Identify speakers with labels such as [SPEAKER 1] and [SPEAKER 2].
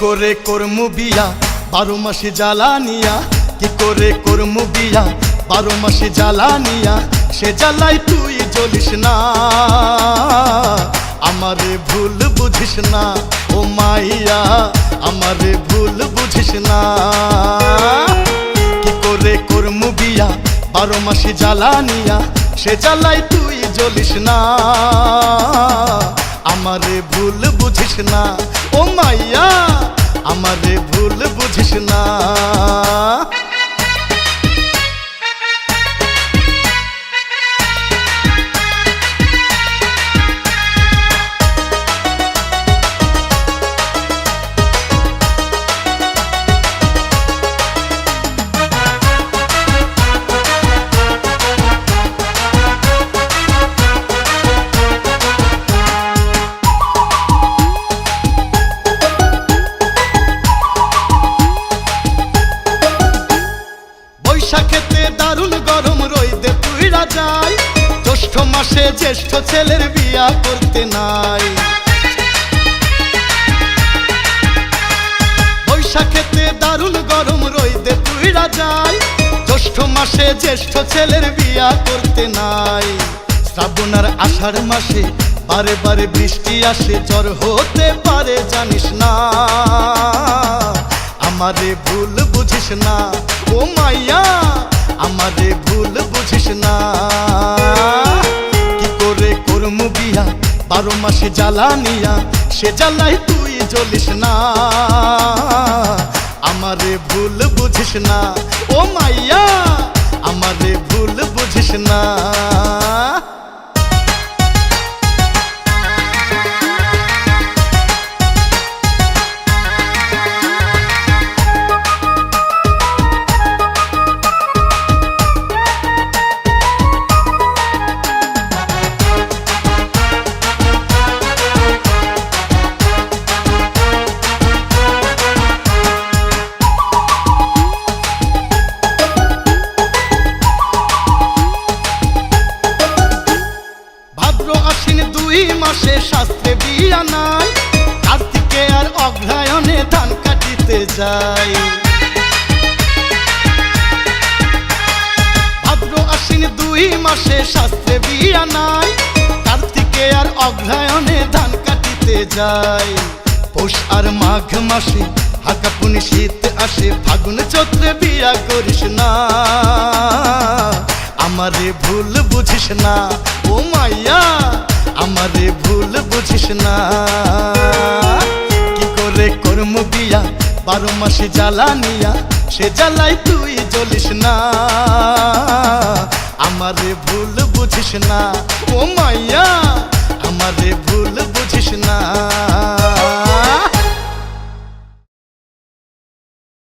[SPEAKER 1] করে করমু বিয়া? বারো মাসে জ্বালানিয়া কি করে করমু বিয়া? বারো মাসে জ্বালানিয়া সে জ্বালাই তুই জ্বলিস না। আমারে ভুল বুঝিস না, ও মাইয়া। আমারে ভুল বুঝিস না। কি করে করমু বিয়া? বারো মাসে জ্বালানিয়া সে জ্বালাই তুই জ্বলিস না। আমারে ভুল বুঝিস না। ও মাইয়া আমারে ভুল বুঝিস না। যায় জ্যৈষ্ঠ মাসে জ্যেষ্ঠ ছেলের বিয়া করতে নাই। বৈশাখেতে দারুণ গরম রইদে তুইরা যায়। জ্যৈষ্ঠ মাসে জ্যেষ্ঠ ছেলের বিয়া করতে নাই। শ্রাবণ আর আষাঢ় মাসে বারে বারে বৃষ্টি আসে, জ্বর হতে পারে, জানিস না। আমারে ভুল বুঝিস না, ও মাইয়া, আমারে ভুল বুঝিস না। বিয়া বারো মাসে জ্বালানিয়া সে জ্বালাই তুই জ্বলিস না। আমারে ভুল বুঝিস না, ও মাইয়া, আমারে মাসে শাস্ত্রে বিয়া নাই কার্তিকে আর অগ্রায়ণে ধান কাটিতে যায় ভাদ্র আশ্বিন দুই মাসে শাস্ত্রে বিয়া নাই কার্তিকে আর অগ্রায়ণে ধান কাটিতে যায় পৌষ আর মাঘ মাসে হাকাপুনি শীত আসে, ফাগুন চৈত্রে বিয়া করিস না। আমারে ভুল বুঝিস না, ও মাইয়া আমারে ভুল বুঝিস না। কি করে কর্ম বিয়া? বারো মাসে জ্বালানিয়া সে জ্বালাই তুই জ্বলিস না। আমারে ভুল বুঝিস না। ও মাইয়া!